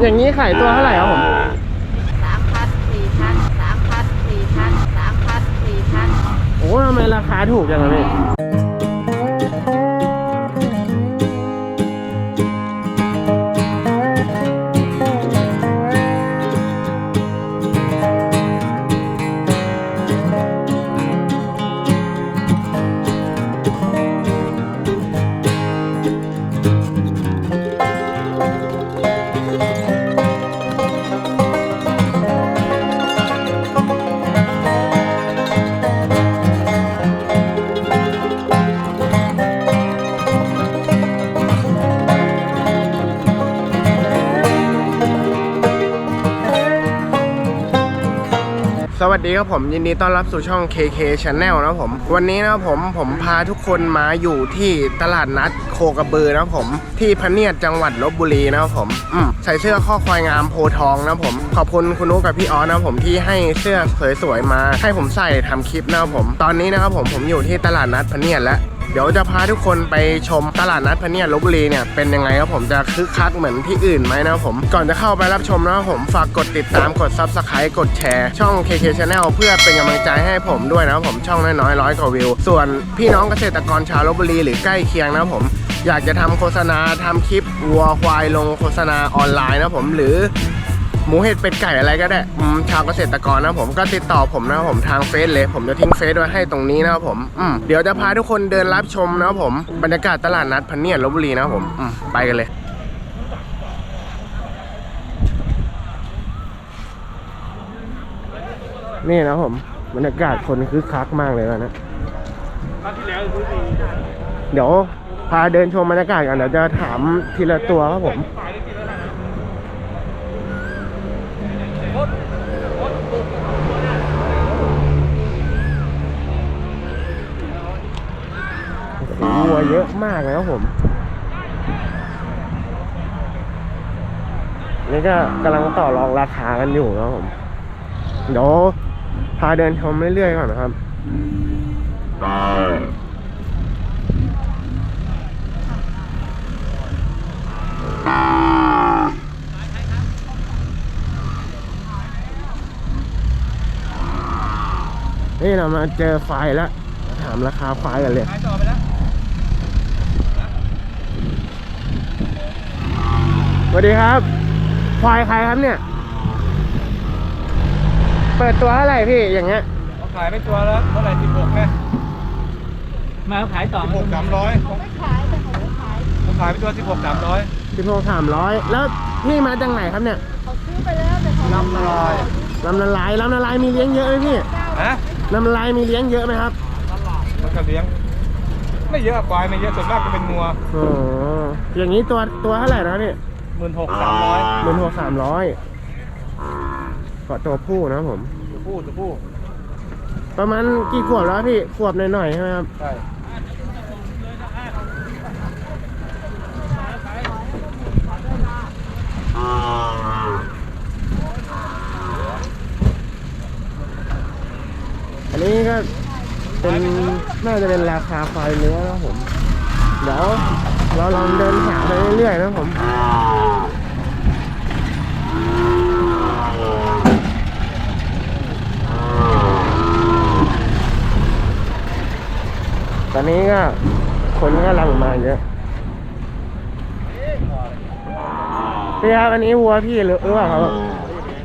อย่างนี้ขายตัวเท่าไหร่ครับผมสามพันสี่พันสามพันสี่พันสามพันสี่พันโอ้ทำไมราคาถูกจังอะพี่ วัสดีครับผมยินดีต้อนรับสู่ช่อง KK Channel นะครับผม วันนี้นะครับผมผมพาทุกคนมาอยู่ที่ตลาดนัดโคกระบือนะครับผม ที่พะเนียดจังหวัดลบบุรีนะครับผมอืมใส่เสื้อข้อควายงามโพทองนะครับผม ขอบคุณคุณนุกกับพี่ออสนะครับผมที่ให้เสื้อสวยๆมาให้ผมใส่ทำคลิปนะครับผม ตอนนี้นะครับผมผมอยู่ที่ตลาดนัดพะเนียดแล้ว เดี๋ยวจะพาทุกคนไปชมตลาดนัดพะเนียดลบบุรีเนี่ยเป็นยังไงครับผมจะคึกคักเหมือนที่อื่นไหมนะครับผมก่อนจะเข้าไปรับชมนะครับผมฝากกดติดตามกด Subscribe กดแชร์ช่อง KK Channel เพื่อเป็นกำลังใจให้ผมด้วยนะครับผมช่องน้อยๆร้อยกว่าวิว ส่วนพี่น้องเกษตรกรชาวลบบุรีหรือใกล้เคียงนะครับผมอยากจะทำโฆษณาทำคลิปวัวควายลงโฆษณาออนไลน์นะผมหรือ หมูเห็ดเป็ดไก่อะไรก็ได้อืมชาวเกษตรกรนะผมก็ติดต่อผมนะผมทางเฟซเลย ผมจะทิ้งเฟซไว้ให้ตรงนี้นะครับผมอืมเดี๋ยวจะพาทุกคนเดินรับชมนะครับผมบรรยากาศตลาดนัดพันเนียดลบบุรีนะครับผมอืมไปกันเลยนี่นะผมบรรยากาศคนคึกคักมากเลยนนะเดี๋ยวพาเดินชมบรรยากาศกันเดี๋ยวจะถามทีละตัวครับผม วัวเยอะมากเลยครับผมนี่ก็กำลังต่อรองราคากันอยู่นะครับผมเดี๋ยวพาเดินชมเรื่อยๆก่อนนะครับนี่เรามาเจอควายแล้ว ถามราคาควายกันเลย สวัสดีครับควายใครครับเนี่ย เปิดตัวเท่าไหร่พี่อย่างเงี้ยเขาขายไปตัวแล้วเท่าไหร่สิบหกไงมาขายต่อสิบหกสามร้อยเขาไม่ขายแต่เขาไม่ขายผมขายไปตัวสิบหกสามร้อยสิบหกสามร้อยแล้วพี่มาจากไหนครับเนี่ยเขาซื้อไปแล้วแต่เขาลำละลายลำนาลายลำนาลายมีเลี้ยงเยอะไหมพี่ฮะลำนาลายมีเลี้ยงเยอะไหมครับมันก็เลี้ยง ไม่เยอะควายไม่เยอะส่วนมากจะเป็นงัวโอ้อย่างนี้ตัวตัวเท่าไหร่นะครับพี่ หมื่นหกสามร้อยหมื่นหกสามร้อยก็ตัวผู้นะครับผม ตัวผู้ตัวผู้ประมาณกี่ขวบแล้วพี่ขวบหน่อยๆใช่ไหมครับใช่อันนี้ก็เป็นน่าจะเป็นราคาควายเนื้อนะครับผม เดี๋ยวเราลองเดินหาไปเรื่อยๆนะครับผม ตอนนี้ก็คนก็ลังมาเยอะพี่ครับอันนี้วัวพี่หรือหรือเปล่าครับ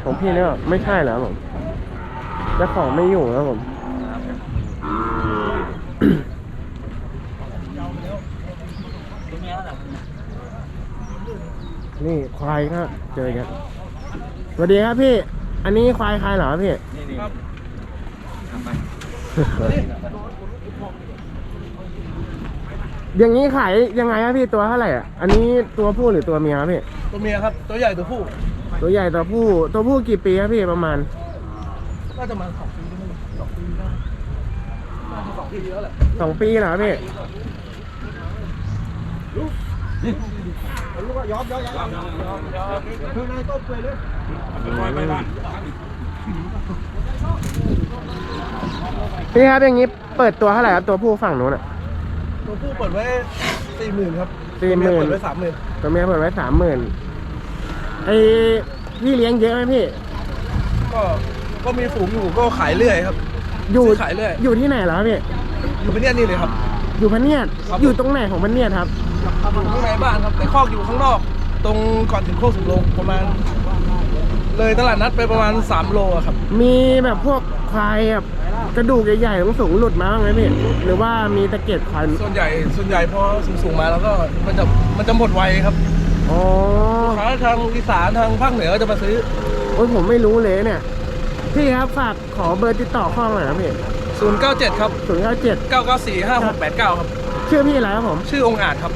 ของพี่หรือเปล่าไม่ใช่เหรอครับผมเจ้าของไม่อยู่นะครับผมนี่ควายก็เจอกันสวัสดีครับพี่ อันนี้ควายใครเหรอพี่ นี่นี่ อย่างนี้ขายยังไงครับพี่ตัวเท่าไหร่อะอันนี้ตัวผู้หรือตัวเมียครับพี่ ตัวเมียครับ ตัวใหญ่ตัวผู้ตัวใหญ่ตัวผู้ ตัวผู้กี่ปีครับพี่ประมาณน่าจะมาสองปีได้ไหมสองปีได้น่าจะสองปีเยอะแหละสองปีเหรอพี่ลูกก็ย้อมย้อมย้อมย้อมย้อมย้อมข้างในต้มเปื่อยเลยไปบ้านพี่ครับอย่างนี้เปิดตัวเท่าไหร่ครับตัวผู้ฝั่งนู้นอะ ตัวผู้เปิดไว้สี่หมื่นครับ40,000เปิดไว้สามหมื่นตัวเมียเปิดไว้สามหมื่นไอพี่เลี้ยงเยอะไหมพี่ ก็ก็มีฝูงอยู่ก็ขายเรื่อยครับ อยู่ซื้อขายเรื่อย อยู่ที่ไหนเหรอครับพี่ อยู่ที่เนี่ยนี่เลยครับ อยู่พะเนียดครับ อยู่ตรงไหนของพะเนียดครับ อยู่ข้างในบ้านครับแต่คอกอยู่ข้างนอก ตรงก่อนถึงโคกสุงโลงประมาณ เลยตลาดนัดไปประมาณ 3 โลอะครับ มีแบบพวกควายแบบ กระดูกใหญ่ๆสูงๆหลุดมาบ้างไหมพี่หรือว่ามีตะเกียบควายส่วนใหญ่ส่วนใหญ่พอสูงๆมาแล้วก็มันจะมันจะหมดไวครับอ๋อลูกค้าทางอีสานทางภาคเหนือจะมาซื้อโอ้ยผมไม่รู้เลยเนี่ยพี่ครับฝากขอเบอร์ติดต่อข้องหน่อยครับพี่097ครับศูนย์เก้าเจ็ด994 5689ครับชื่อพี่อะไรครับผม ชื่อองค์อาจครับ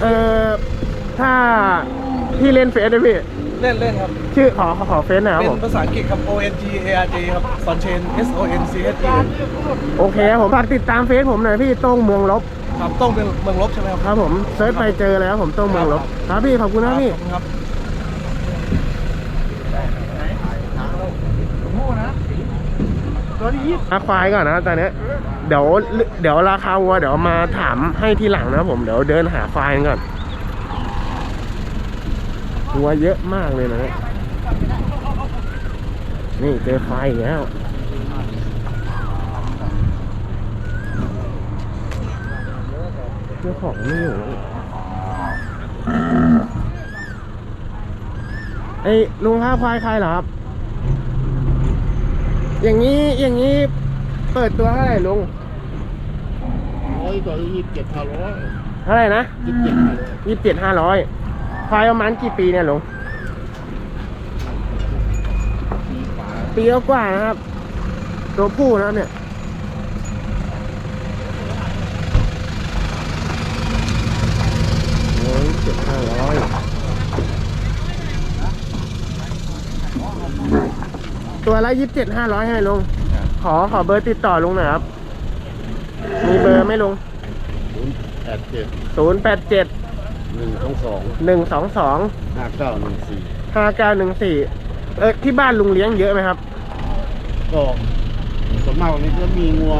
เอ่อถ้าพี่เล่นเฟซด้วยพี่ เล่นเล่นครับ ชื่อขอขอขอเฟซหน่อยครับเป็ผมนภาษาอังกฤษครับ O N G A R J ครับ s o n c h a n S O N C H E N โอเคครับผมฝากติดตามเฟซผมหน่อยพี่โต้งเมืองลบครับต้องเป็นเมืองลบใช่ไหมครับ ครับผมเซิร์ชไปเจอเลยครับผมโต้งเมืองลบครับพี่ขอบคุณนะพี่ขอบคุณครับอาควายก่อนนะตอนเนี้ยเดี๋ยวเดี๋ยวราคาวัวเดี๋ยวมาถามให้ทีหลังนะครับผมเดี๋ยวเดินหาควายก่อน วัวเยอะมากเลยนะเนี่ยนี่เจอควายอีกแล้วเจ้าของไม่อยู่แล้วไอ้ยลุงค้าควายใครเหรอครับ อย่างนี้อย่างนี้เปิดตัวเท่าไหร่ลุงร้อยต่อยี่สิบเจ็ดห้าร้อยเท่าไหร่นะยี่สิบเจ็ดห้าร้อยยี่สิบเจ็ดห้าร้อย ควายประมาณกี่ปีเนี่ยลุงปีกว่าๆนะครับ ตัวผู้นะครับเนี่ยโอ้ยเจ็ดห้าร้อยตัวละยี่สิบเจ็ดห้าร้อยให้ลุงขอขอเบอร์ติดต่อลุงหน่อยครับ มีเบอร์ไหมลุงแปดเจ็ดศูนย์แปดเจ็ด หนึ่งสองสองหนึ่งสองสองห้าเก้าหนึ่งสี่ห้าเก้าหนึ่งสี่เออที่บ้านลุงเลี้ยงเยอะไหมครับ ก็ส่วนมากวันนี้ก็มีงัว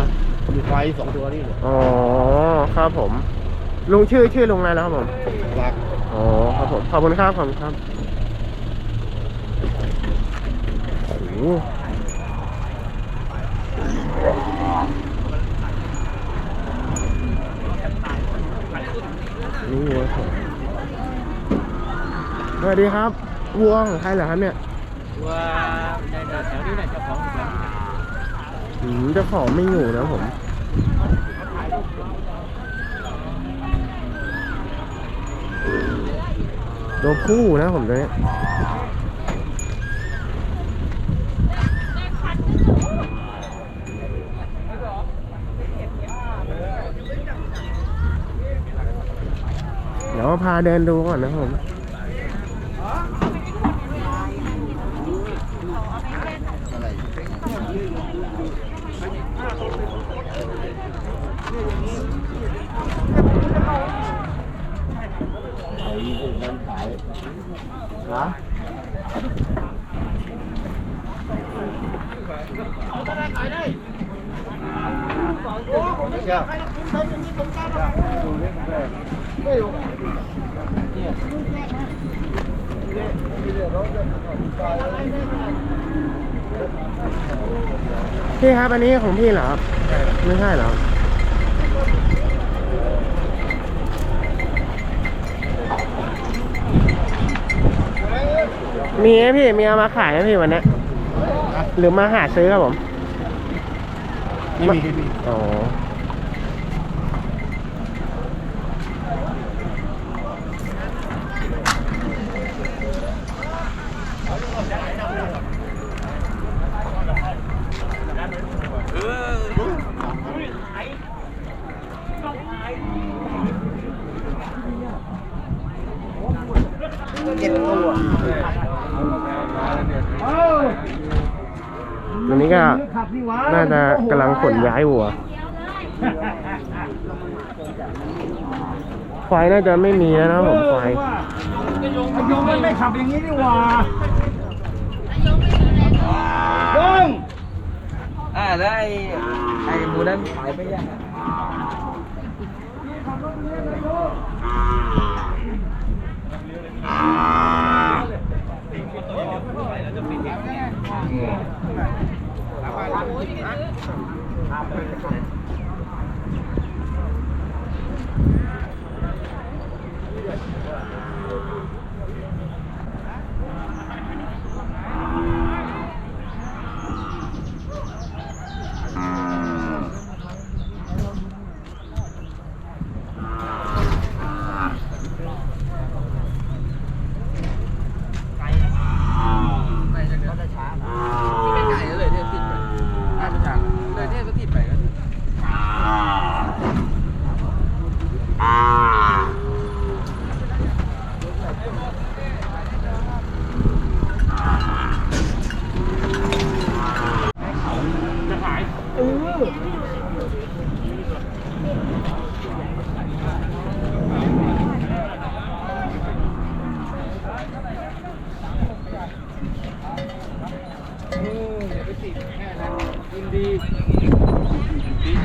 มีควายสองตัวนี่แหละอ๋อครับผม ลุงชื่อชื่อลุงอะไรนะครับผมรักอ๋อครับผมขอบคุณครับขอบคุณครับโอ้โหนี่วัวของ สวัสดีครับวัวของใครเหรอครับเนี่ยว่าในแถวนี้แหละเจ้าของแถวนี้อืมเจ้าของไม่อยู่นะผมตัวผู้นะผมตัวเนี้ยเดี๋ยวพาเดินดูก่อนนะผม ขายพวกนั้นขายนะพี่ครับอันนี้ของพี่เหรอ ไม่ใช่เหรอ มีไหมพี่ มีเอามาขายไหมพี่วันเนี้ยหรือมาหาซื้อครับผม ไม่มีไม่มีอ๋อ จะกำลังขนย้ายวัว ควายน่าจะไม่มีแล้วนะผมควายยงมันไม่ขับอย่างนี้นี่หว่าอ่าได้ไอ้หมูนั้นขายไปยัง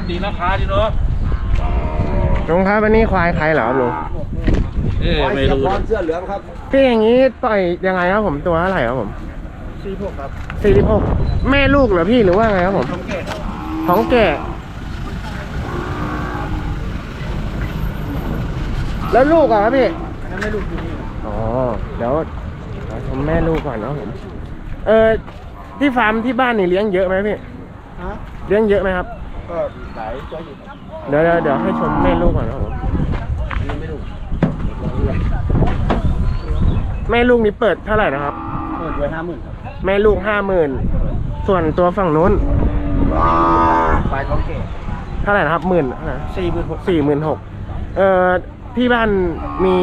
ดีราคาดีเนาะลุงครับวันนี้ควายใครเหรอครับลุงเอ๊ไม่รู้เสื้อเหลืองครับพี่อย่างนี้ปล่อยยังไงครับผมตัวเท่าไหร่ครับผมซีพวกครับสี่สิบหกแม่ลูกเหรอพี่หรือว่าไงครับผมท้องแก่ครับท้องแก่แล้วลูกอะครับพี่นั่นไม่ลูกอยู่นี่อ๋อเดี๋ยวเราชมแม่ลูกก่อนนะครับผม เออ ที่ฟาร์มที่บ้านนี่เลี้ยงเยอะไหมพี่ฮะเลี้ยงเยอะไหมครับ ก็หลายตัวอยู่ครับเดี๋ยวเดี๋ยวเดี๋ยวให้ชมแม่ลูกก่อนนะครับผมอันนี้ไม่ลูกแม่ลูกนี้เปิดเท่าไหร่นะครับ เปิดไว้ห้าหมื่นครับแม่ลูกห้าหมื่นส่วนตัวฝั่งนู้น ปลายท้องแก่เท่าไหร่นะครับหมื่นสี่หมื่นหกสี่หมื่นหกเอ่อที่บ้านมี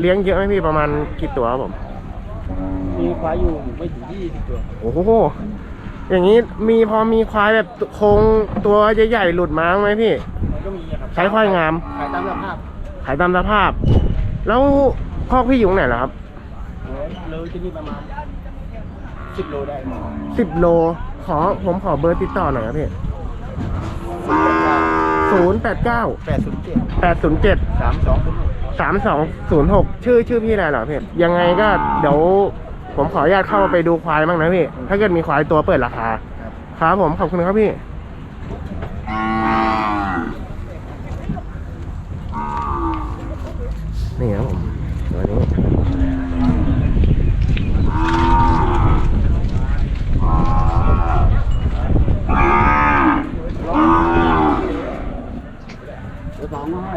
เลี้ยงเยอะไหมพี่ประมาณกี่ตัวครับผม มีควายอยู่ไม่ถึงยี่สิบตัวโอ้โหอย่างนี้มีพอมีควายแบบโครงตัวใหญ่ๆหลุดมาบ้างไหมพี่ มันก็มีอะครับใช้ควายงาม ขายตามสภาพขายตามสภาพ แล้วคอกพี่อยู่ไหนเหรอครับเลยที่นี่ประมาณสิบโลได้สิบโล ขอผมขอเบอร์ติดต่อหน่อยครับพี่ศูนย์แปดเก้าแปดศูนย์เจ็ดแปดศูนย์เจ็ดสามสองศูนย์หก สามสองศูนย์หกชื่อชื่อพี่อะไรเหรอพี่ยังไงก็เดี๋ยวผมขออนุญาตเข้าไปดูควายบ้างนะพี่ ถ้าเกิดมีควายตัวเปิดราคา ครับผมขอบคุณครับพี่ นี่ครับผมตัวนี้ เดี๋ยวสองมาให้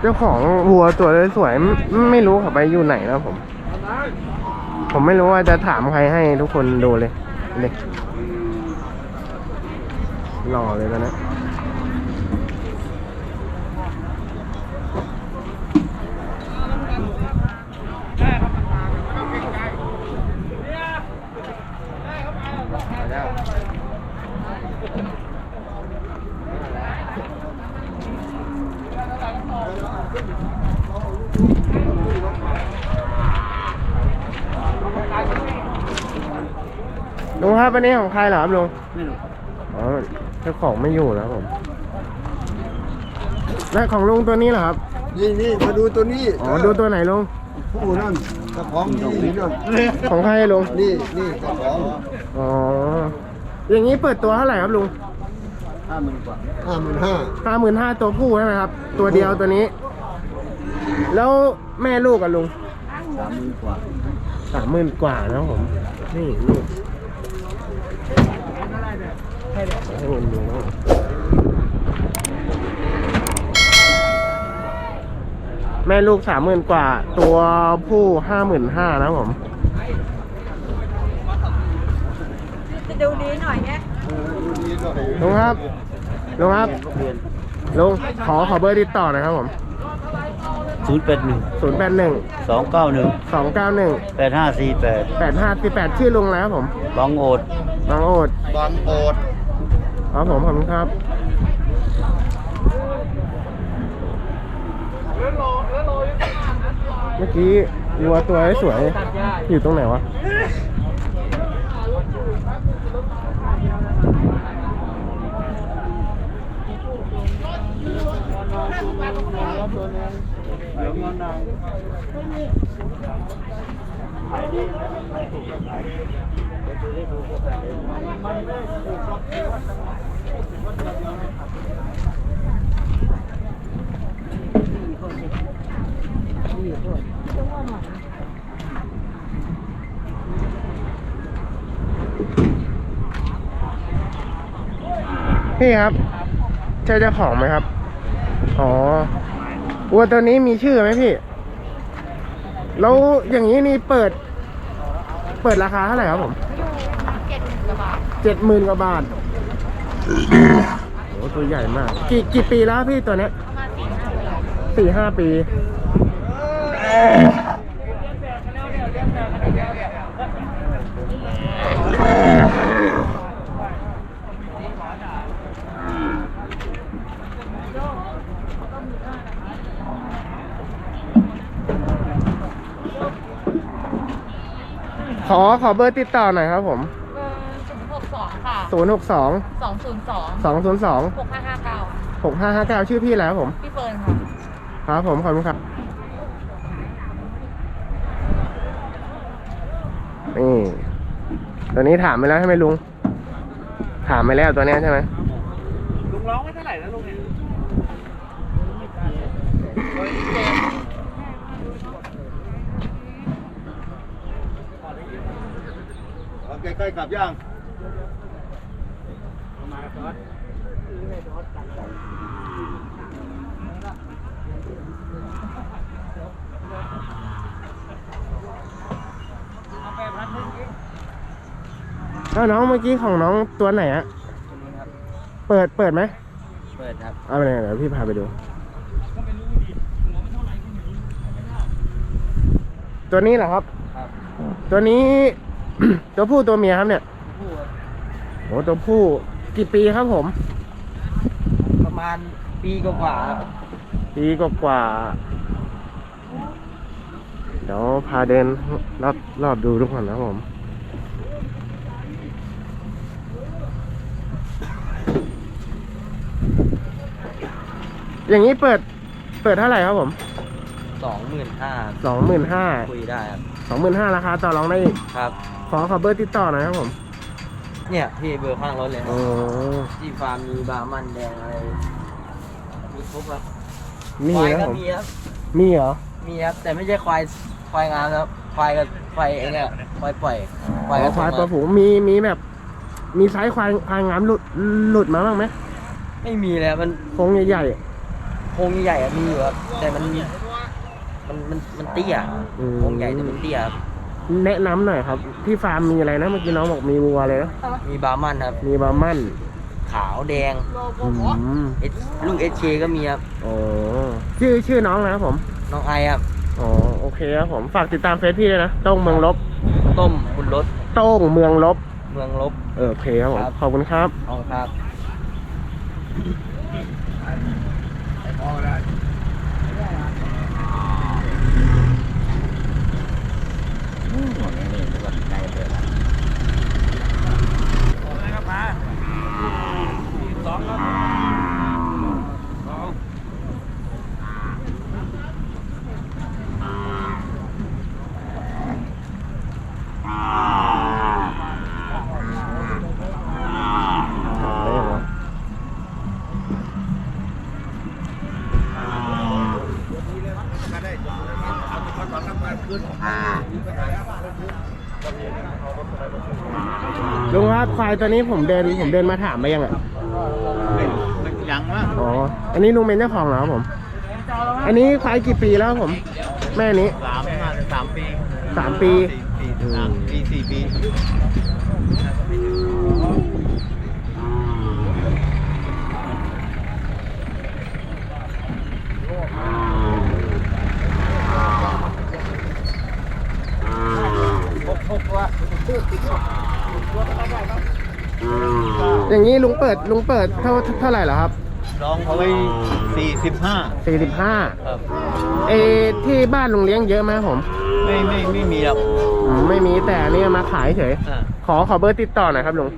เจ้าของวัวตัวสวยๆไม่ไม่รู้เขาไปอยู่ไหนนะผม ผมไม่รู้ว่าจะถามใครให้ทุกคนดูเลยเลยหล่อเลยตอนนี้ อันนี้ของใครเหรอครับลุงไม่รู้ครับอ๋อเจ้าของไม่อยู่แล้วผมและของลุงตัวนี้เหรอครับนี่นี่มาดูตัวนี้อ๋อดูตัวไหนลุงผู้นั่นเจ้าของนี่นั่นของใครลุงนี่นี่เจ้าของอ๋ออย่างนี้เปิดตัวเท่าไหร่ครับลุงห้าหมื่นกว่าห้าหมื่นห้าห้าหมื่นห้าตัวผู้ใช่ไหมครับ ตัวเดียวตัวนี้ แล้วแม่ลูกอะลุงสามหมื่นกว่าสามหมื่นกว่านะครับผม นี่ลูก ให้ผมดูนะแม่ลูกสามหมื่นกว่า ตัวผู้ห้าหมื่นห้านะครับผมจะดูดีหน่อยเนี่ยลุงครับลุงครับลุงขอขอเบอร์ติดต่อหน่อยครับผมศูนย์แปดหนึ่งศูนย์แปดหนึ่งสองเก้าหนึ่งสองเก้าหนึ่งแปดห้าสี่แปดแปดห้าสี่แปดชื่อลุงแล้วครับผมบางโอดน้องโอดบางโอด ครับผมขอบคุณครับเมื่อกี้วัวตัวสวยอยู่ตรงไหนวะขาดีขายถูกดี พี่ครับใช่เจ้าของไหมครับ อ๋อวัวตัวนี้มีชื่อไหมพี่ แล้วอย่างนี้นี่เปิด เปิดราคาเท่าไหร่ครับผมเจ็ดหมื่นกว่าบาทเจ็ดหมื่นกว่าบาทโอ้ตัวใหญ่มาก กี่กี่ปีแล้วพี่ตัวเนี้ยประมาณสี่ห้าปีสี่ห้าปี อขอเบอร์ติดต่อหน่อยครับผมเบอร์ศูนย์หกสองค่ะศูนย์หกสองสองศูนย์สองสองศูนย์สองหกห้าห้าเก้าหกห้าห้าเก้าชื่อพี่แล้วผม พี่เฟิร์นค่ะ ครับผม ขอบคุณครับ นี่ตัวนี้ถามไปแล้วใช่ไหมลุง ถามไปแล้วตัวเนี้ยใช่ไหมลุงร้องไว้เท่าไหร่แล้วลุงเนี่ย เอาใกล้ๆกลับย่างแล้วน้องเมื่อกี้ของน้องตัวไหนอะเปิดเปิดไหมเปิดครับเอาไปเลยเดี๋ยวพี่พาไปดู ตัวนี้เหรอครับครับตัวนี้ ตัวผู้ตัวเมียครับเนี่ยโอ้ตัวผู้กี่ปีครับผม ประมาณปีกว่าๆครับปีกว่าๆเดี๋ยวพาเดินรอบรอบดูทุกคนนะครับผม อย่างนี้เปิดเปิดเท่าไหร่ครับผมสองหมื่นห้าสองหมื่นห้าคุยได้ครับสองหมื่นห้าราคาต่อรองได้อีกครับข อขอเบอร์ติดต่อหน่อยครับผมเนี่ยพี่เบอร์ข้างรถเลยคโอ้รับที่ฟาร์มมีบาร์มันแดงอะไรมีครบครับมีควายนะก็ผมมีครับมีเหรอมีครับแต่ไม่ใช่ควายควายงามครับควายกับควายเองอะควายปล่อยควายอ๋ก็อควายส่งตัวมาผูมีมีแบบ มีไซส์ควายควายงามหลุดหลุดมาบ้างไหมไม่มีเลยครับมันโครงใหญ่โครงใหญ่ๆอะมีอยู่ครับแต่มันมันมันมันเตี้ยๆอืมโครงใหญ่แต่มันเตี้ยครับ แนะนำหน่อยครับ ที่ฟาร์มมีอะไรนะเมื่อกี้น้องบอกมีวัวเลยนะมีบาร์มันครับ มีบาร์มันขาวแดงอืมเอสลูกเอชเคก็มีครับ โอ้ชื่อชื่อน้องนะครับผม น้องไอครับ อ๋อโอเคครับผมฝากติดตามเฟซพี่ด้วยนะโต้งเมืองลบต้มบุญรถโต้งเมืองลบเมืองลบ เออโอเคครับผมครับ ขอบคุณครับ เอาครับ ได้เห ตัวนี้ผมเดินผมเดินมาถามไปยังอะยังมั้งอ๋อ อันนี้ลุงเป็นเจ้าของเหรอครับผม อันนี้ควายกี่ปีแล้วครับผม แม่นี้สามห้าถึงสามปีสามปีสี่สี่สามปีสี่ปี อย่างนี้ลุงเปิดลุงเปิดเท่าเท่าไหร่เหรอครับลองเขาไว้สี่สิบห้าสี่สิบห้าครับเอที่บ้านลุงเลี้ยงเยอะไหมครับผมไม่ไม่ไม่มีหรอกอืมไม่มีแต่อันนี่มาขายเฉย อ่าขอขอเบอร์ติดต่อหน่อยครับลุง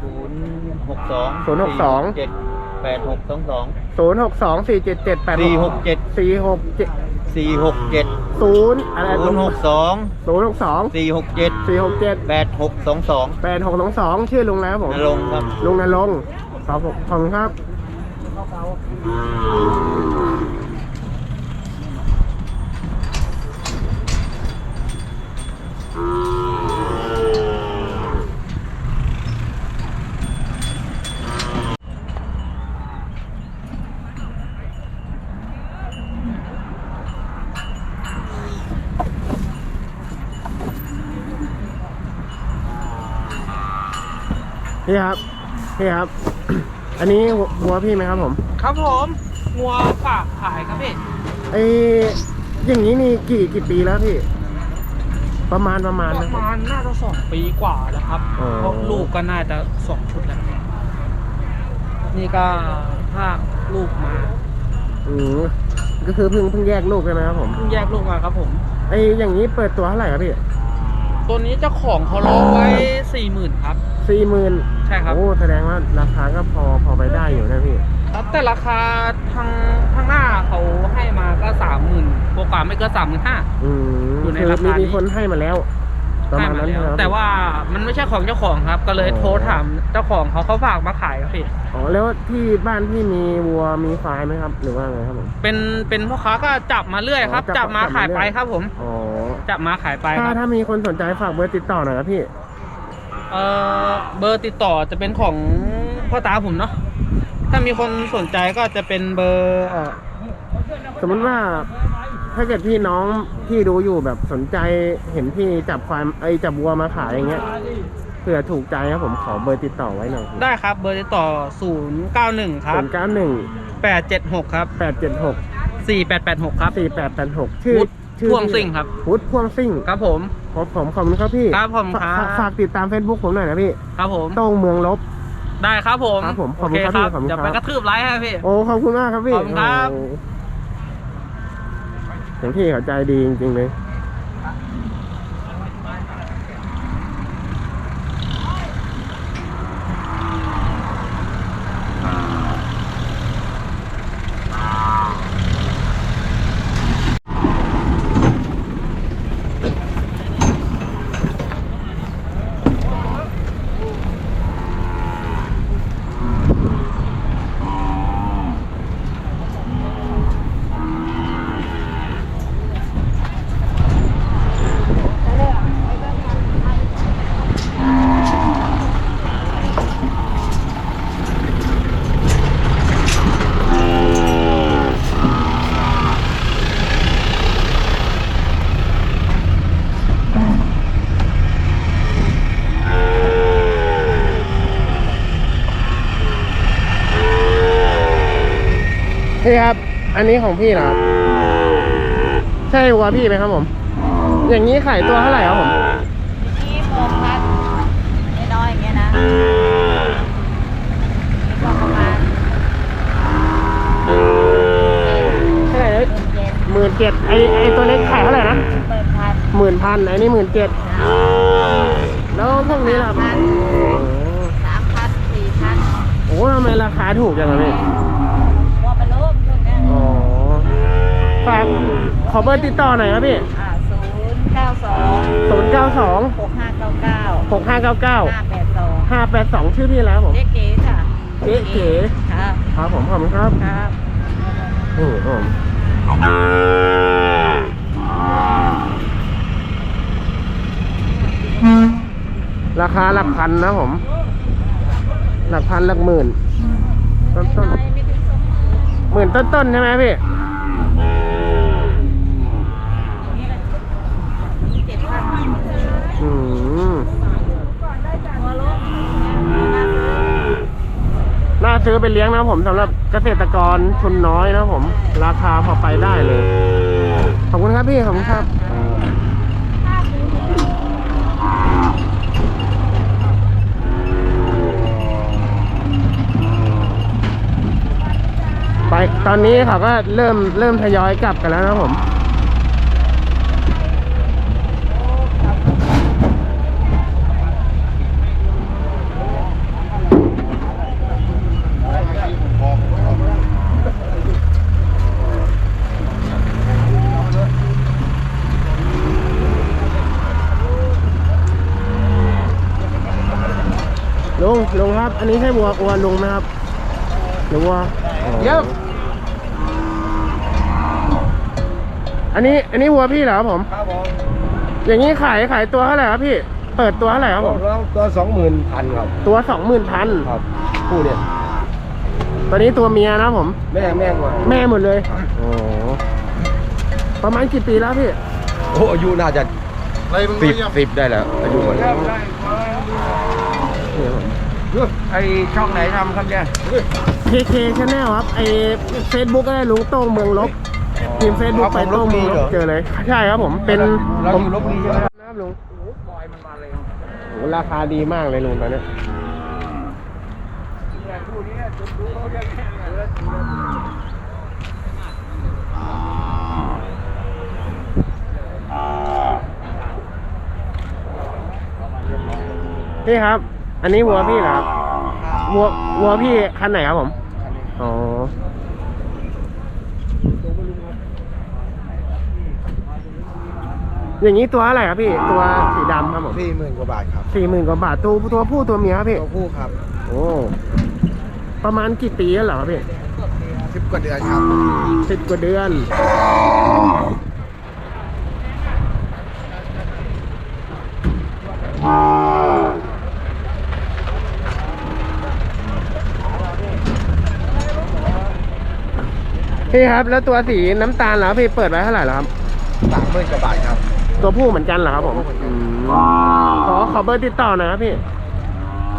ศูนย์หกสองศูนย์หกสองเจ็ดแปดหกสองสองศูนย์หกสองสี่เจ็ดเจ็ดแปดสี่หกเจ็ดสี่หกเจ็ดสี่หกเจ็ด ศูนย์อะไรศูนย์หกสองศูนย์หกสองสี่หกเจ็ดสี่หกเจ็ดแปดหกสองสองแปดหกสองสองชื่อลุงแล้วผมนรงค์ครับลุงนรงค์ครับผมขอบคุณครับ พี่ครับ พี่ครับ อันนี้หัวพี่ไหมครับผม ครับผมงัวฝากขายครับพี่ไออย่างนี้นี่กี่กี่ปีแล้วพี่ ประมาณประมาณปนะระมาณน่าจะสองปีกว่าแล้วครับอ๋อเพราะลูกก็น่าจะสองชุดแล้วนี่ก็ภาคลูกมาอืมก็คือเพิ่งเพิ่งแยกลูกใช่ไหมครับผม เพิ่งแยกลูกมาครับผม ไออย่างนี้เปิดตัวเท่าไหร่ครับพี่ ตัวนี้เจ้าของเขาร้องไว้สี่หมื่นครับ สี่หมื่นใช่ครับโอ้แสดงว่าราคาก็พอพอไปได้อยู่นะพี่ครับแต่ราคาทางทางหน้าเขาให้มาก็สามหมื่นกว่าๆไม่เกินสามหมื่นห้า อืมอยู่ในคือราคานี้มีมีคนให้มาแล้ว ประให้มาณมานั้นแล้วใช่ไหมครับ แต่ว่ามันไม่ใช่ของเจ้าของครับ ก็เลยอ๋อโทรถามเจ้าของเขาเขาฝากมาขายครับพี่ อ๋อแล้วที่บ้านพี่มีวัวมีควายไหมครับ หรือว่าไงครับผม เป็นเป็นพ่อค้าก็จับมาเรื่อยครับ อ๋อจัจับบมาจับมาขายไปเรื่อย ครับผม อ๋อจับมาขายไปคถ้ารับถ้ามีคนสนใจฝากเบอร์ติดต่อหน่อยครับพี่ เอ่อเบอร์ติดต่อจะเป็นของพ่อตาผมเนาะ ถ้ามีคนสนใจก็จะเป็นเบอร์เอ่อสมมติว่า ถ้าเกิดพี่น้องที่ดูอยู่แบบสนใจเห็นพี่จับควายไอยจับวัวมาขายอย่างเงี้ยเผื่อถูกใจครับผมขอเบอร์ติดต่อไว้หน่อยได้ครับเบอร์ติดต่อ 091 ครัศูบ นย์เก้าหนึ่ง876 ครับ แปดเจ็ดหก4886 ครับ สี่แปดแปดหกชื่อพุทธชื่อพ่วงซิ่งครับ พุทธพ่วงซิ่งครับผมผมผมขอบคุณครับพี่ครับผมครับฝากฝากติดตาม Facebook ผมหน่อยนะพี่ครับผม โต้งเมืองลบ ได้ครับผม ครับผมขโออบคุเคณครับครับพี่ขอบคุณเดี๋ยวคไปรับกระทืบไลค์ให้พี่ โอ้ขอบคุณมากครับพี่ขอบคุณครับ โอ้ เห็นพี่เขาใจดีจริงๆเลย พี่ครับ อันนี้ของพี่เหรอครับ ใช่วัวพี่ไหมครับผม อย่างนี้ขายตัวเท่าไหร่ครับผมนี่โมงพัดน้อยๆอย่างเงี้ยนะนี่ก็ประมาณเท่าไหร่นะเจ็ดหมื่นเจ็ดไอไอตัวเล็กขายเท่าไหร่นะเปิดพันหมื่นพันไอนี่หมื่นเจ็ดนะแล้วพวกนี้ล่ะพันสามพันสี่พันโอ้โหทำไมราคาถูกจังอะพี่ ว่าไปรู้ช่วงเนี้ย อ๋อ ฝากขอเบอร์ติดต่อหน่อยครับพี่อ่าศูนย์เก้าสองศูนย์เก้าสองหกห้าเก้าเก้าหกห้าเก้าเก้าห้าแปดสองห้าแปดสองชื่อพี่แล้วผมเจ๊เก๋ค่ะเจ๊เก๋ครับครับผมขอบคุณครับครับนี่ผมราคาหลักพันนะผม หลักพันหลักหมื่นต้นต้นไม่ถึงสองหมื่นหมื่นต้นต้นๆใช่ไหมพี่ น่าซื้อไปเลี้ยงนะผมสำหรับเกษตรกรทุนน้อยนะผม ราคาพอไปได้เลย ขอบคุณครับพี่ขอบคุณครับ ไปตอนนี้เขาก็เริ่มเริ่มทยอยกลับกันแล้วนะผม ลุงลุงครับ อันนี้ใช่วัววัวลุงไหมครับ หรือวัวเยอะอันนี้อันนี้วัวพี่เหรอครับผม ครับผมอย่างนี้ขายขายตัวเท่าไหร่ครับพี่ เปิดตัวเท่าไหร่ครับผมแล้วตัวสองหมื่นพันครับตัวสองหมื่นพันครับคู่เนี่ยตัวนี้ตัวเมียนะครับผม แม่แม่งว่าแม่หมดเลยโอ้ประมาณกี่ปีแล้วพี่ โอ้อายุน่าจะสิบสิบได้แล้วอายุมัน ไอช่องไหนทำครับเนี่ย KK Channel ครับไอเฟซบุ๊กก็ได้ลุงโต้งเมืองลบพิมพ์เฟซบุ๊กไปโต้งเมืองลบเจอเลยใช่ครับผมเป็นเราผมอยู่ลบบุรีใช่ไหมนะครับลุงโอ้ราคาดีมากเลยลุงตอนเนี้ยพี่ครับ อันนี้วัวพี่เหรอครับ วัววัวพี่คันไหนครับผม อ๋อ อย่างนี้ตัวอะไรครับพี่ ตัวสีดำครับผมสี่หมื่นกว่าบาทครับสี่หมื่นกว่าบาท ตัวตัวผู้ตัวเมียครับพี่ ตัวคู่ครับ โอ้ ประมาณกี่ปีแล้วเหรอครับพี่สิบกว่าเดือนครับสิบกว่าเดือน พี่ครับแล้วตัวสีน้ำตาลเหรอครับพี่เปิดไว้เท่าไหร่เหรอครับ สามหมื่นกว่าบาทครับตัวผู้เหมือนกันเหรอครับผมอืมขอขอเบอร์ติดต่อหน่อยครับพี่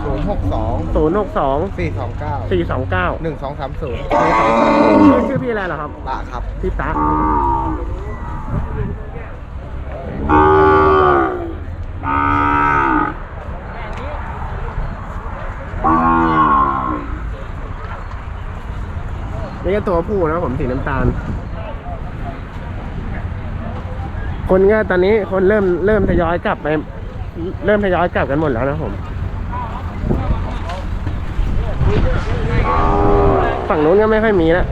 ศูนย์หกสองศูนย์หกสองสี่สองเก้าสี่สองเก้าหนึ่งสองสามศูนย์ชื่อชื่อพี่อะไรเหรอครับตะครับ พี่ตะ นี่ก็ตัวผู้นะผมสีน้ำตาล คนก็ตอนนี้คนเริ่มเริ่มทยอยกลับไป เริ่มทยอยกลับกันหมดแล้วนะผม ฝั่งนู้นก็ไม่ค่อยมีแล้ว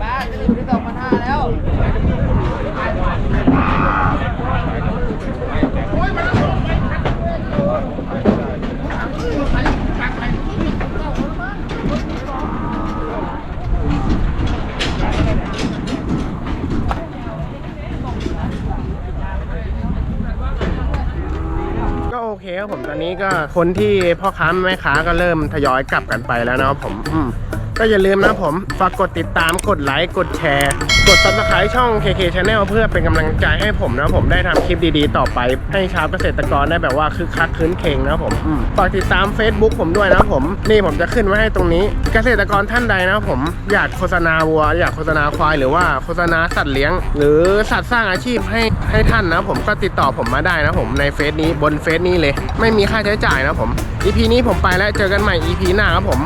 ป้าจะอยู่ที่สองพันห้าแล้ว ก็โอ เคครับผมตอนนี้ก็คนที่พ่อค้าแม่ค้าก็เริ่มทยอยกลับกันไปแล้วนะครับผมมก็อย่าลืมนะผมฝากกดติดตามกดไลค์กดแชร์ กด subscribe ช่อง KK Channel เพื่อเป็นกำลังใจให้ผมนะครับผมได้ทำคลิปดีๆ ต่อไป ให้ชาวเกษตรกรได้แบบว่าคึกคักคืนเคงนะครับผมอืมฝากติดตาม Facebook ผมด้วยนะครับผม นี่ผมจะขึ้นไว้ให้ตรงนี้ เกษตรกรท่านใดนะครับผมอยากโฆษณาวัว อยากโฆษณาควายหรือว่าโฆษณาสัตว์เลี้ยง หรือสัตว์สร้างอาชีพให้ให้ท่านนะครับผมก็ติดต่อผมมาได้นะครับผมในเฟซนี้บนเฟซนี้เลย ไม่มีค่าใช้จ่ายนะครับผม EP นี้ผมไปแล้วเจอกันใหม่ EP หน้าครับผม